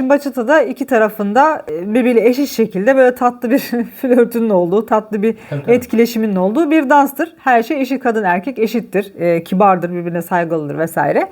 Şimdi Bachata'da iki tarafında e, birbiriyle eşit şekilde böyle tatlı bir flörtünün olduğu, tatlı bir Tabii, tabii. etkileşimin olduğu bir danstır. Her şey eşit kadın erkek eşittir. E, kibardır, birbirine saygılıdır vesaire.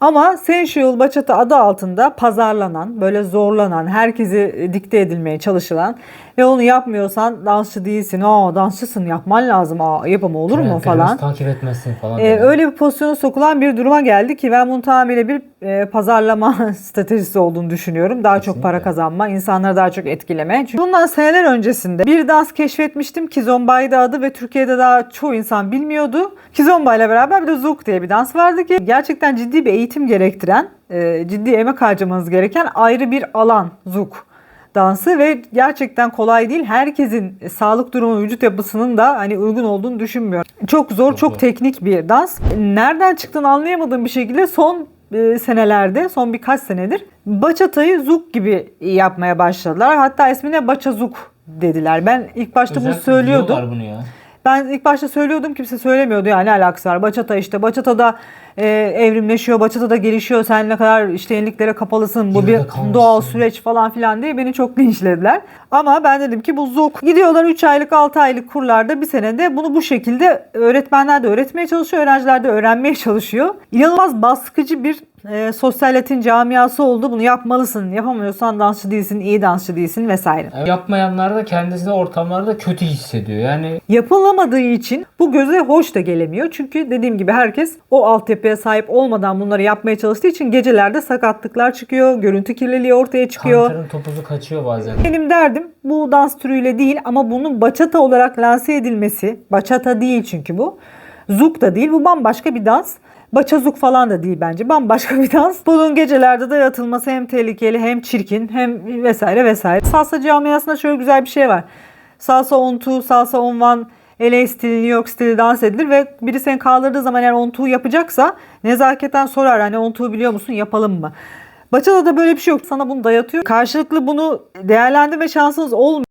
Ama sensual bachata adı altında pazarlanan, böyle zorlanan, herkesi e, dikte edilmeye çalışılan ve onu yapmıyorsan dansçı değilsin. Aa dansçısın yapman lazım. Aa yapama olur mu falan. Takip etmezsin falan. Ee, öyle bir pozisyona sokulan bir duruma geldi ki ben bunun tamamıyla bir e, pazarlama stratejisi olduğunu düşünüyorum. Daha çok Kesinlikle. para kazanma, insanları daha çok etkileme. Çünkü bundan seneler öncesinde bir dans keşfetmiştim. Kizombay'da adı ve Türkiye'de daha çoğu insan bilmiyordu. Kizomba ile beraber bir de Zouk diye bir dans vardı ki gerçekten ciddi bir eğitim gerektiren, e, ciddi emek harcamanız gereken ayrı bir alan Zouk dansı ve gerçekten kolay değil. Herkesin sağlık durumu, vücut yapısının da hani uygun olduğunu düşünmüyorum. Çok zor, çok, teknik bir dans. Nereden çıktığını anlayamadığım bir şekilde son e, senelerde, son birkaç senedir bachata'yı zouk gibi yapmaya başladılar. Hatta ismine bachazuk dediler. Ben ilk başta bunu Özellikle söylüyordum. diyorlar bunu ya. Ben ilk başta söylüyordum kimse söylemiyordu yani alakası var. Bachata işte Bachata'da e, evrimleşiyor, Bachata'da gelişiyor. Sen ne kadar işte yeniliklere kapalısın. Bu bir doğal süreç falan filan diye beni çok linçlediler. Ama ben dedim ki bu zok. Gidiyorlar 3 aylık 6 aylık kurlarda bir senede bunu bu şekilde öğretmenler de öğretmeye çalışıyor. Öğrenciler de öğrenmeye çalışıyor. İnanılmaz baskıcı bir e, sosyal latin camiası oldu. Bunu yapmalısın. Yapamıyorsan dansçı değilsin, iyi dansçı değilsin vesaire. Yani Yapmayanlar da kendisini ortamlarda kötü hissediyor. Yani Yapılamadığı için bu göze hoş da gelemiyor. Çünkü dediğim gibi herkes o altyapıya sahip olmadan bunları yapmaya çalıştığı için gecelerde sakatlıklar çıkıyor, görüntü kirliliği ortaya çıkıyor. kantarın topuzu kaçıyor bazen. Benim derdim bu dans türüyle değil ama bunun bachata olarak lanse edilmesi. Bachata değil çünkü bu. Zouk da değil. Bu bambaşka bir dans. Bachazuk falan da değil bence. Bambaşka bir dans. Bunun gecelerde de yatılması hem tehlikeli hem çirkin hem vesaire vesaire. Salsa camiasında şöyle güzel bir şey var. Salsa on two, salsa on one, LA stili, New York stili dans edilir ve biri seni kaldırdığı zaman eğer on two yapacaksa nezaketen sorar hani on two biliyor musun yapalım mı? Bachata'da böyle bir şey yok. Sana bunu dayatıyor. Karşılıklı bunu değerlendirme şansınız olmuyor.